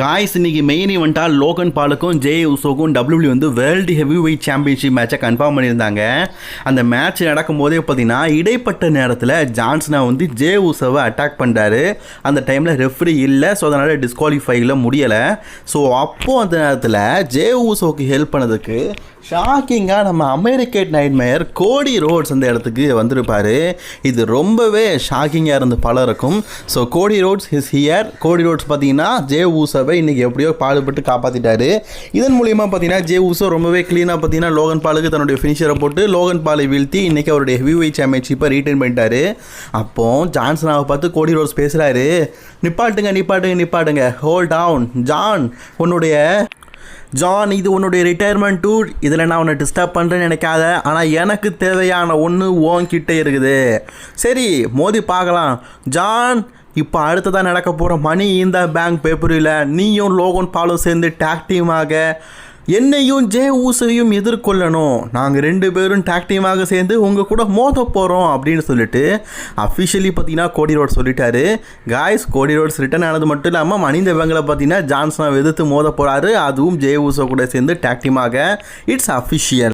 Guys இன்னைக்கு main ஈவெண்ட்டாக Logan பாலுக்கும் ஜே உசோக்கும் டபிள்யூ வந்து வேர்ல்டு ஹெவி வெயிட் சாம்பியன்ஷிப் மேட்சை கன்ஃபார்ம் பண்ணியிருந்தாங்க. அந்த மேட்ச் நடக்கும் போதே பார்த்தீங்கன்னா இடைப்பட்ட நேரத்தில் ஜான்சனா வந்து ஜே உசோவை அட்டாக் பண்ணுறாரு அந்த டைமில் ரெஃப்ரி இல்லை ஸோ அதனால் டிஸ்குவாலிஃபைல முடியலை. ஸோ அப்போது அந்த நேரத்தில் ஜே உசோக்கு ஹெல்ப் பண்ணதுக்கு ஷாக்கிங்காக நம்ம அமெரிக்கேட் நைட்மேயர் கோடி ரோட்ஸ் அந்த இடத்துக்கு வந்திருப்பார். இது ரொம்பவே ஷாக்கிங்காக இருந்து பலருக்கும். So Cody Rhodes is here Cody Rhodes பார்த்தீங்கன்னா ஜே ஊசோவை இன்றைக்கி எப்படியோ பாடுபட்டு காப்பாற்றிட்டாரு இதன் மூலியமாக பார்த்தீங்கன்னா ஜே உசோ ரொம்பவே க்ளீனாக பார்த்தீங்கன்னா லோகன் பாலுக்கு தன்னுடைய ஃபினிஷரை போட்டு லோகன் பாலை வீழ்த்தி இன்றைக்கி அவருடைய ஹெவிவை சாம்பியன்ஷிப்பை ரீட்டைன் பண்ணிட்டாரு. அப்போ ஜான்சனாவை பார்த்து கோடி ரோஸ் பேசுகிறாரு நிப்பாட்டுங்க நிப்பாட்டுங்க நிப்பாட்டுங்க. ஹோல் டவுன் ஜான் உன்னுடைய ஜான் இது உன்னுடைய ரிட்டையர்மெண்ட் டூர் இதில் நான் உன்னை டிஸ்டர்ப் பண்ணுறேன்னு நினைக்காத. ஆனால் எனக்கு தேவையான ஒன்று ஓங்கிட்டே இருக்குது. சரி மோதி பார்க்கலாம். ஜான் இப்போ அடுத்ததாக நடக்க போகிற மணி இந்த பேங்க் பேப்பரில் நீயும் லோகன் பாலும் சேர்ந்து டேக் டீமாக என்னையும் ஜே ஊசையும் எதிர்கொள்ளணும். நாங்கள் ரெண்டு பேரும் டாக் டீமாக சேர்ந்து உங்கள் கூட மோத போகிறோம் அப்படின்னு சொல்லிட்டு அஃபிஷியலி பார்த்தீங்கன்னா கோடி ரோட்ஸ் சொல்லிட்டாரு. காய்ஸ் கோடி ரோட்ஸ் ரிட்டர்ன் ஆனது மட்டும் இல்லாமல் மனித பேங்கில் பார்த்தீங்கன்னா ஜான்சனை எதிர்த்து மோத போகிறாரு அதுவும் ஜே ஊசோ கூட சேர்ந்து டேக் டீமாக இட்ஸ் அஃபிஷியல்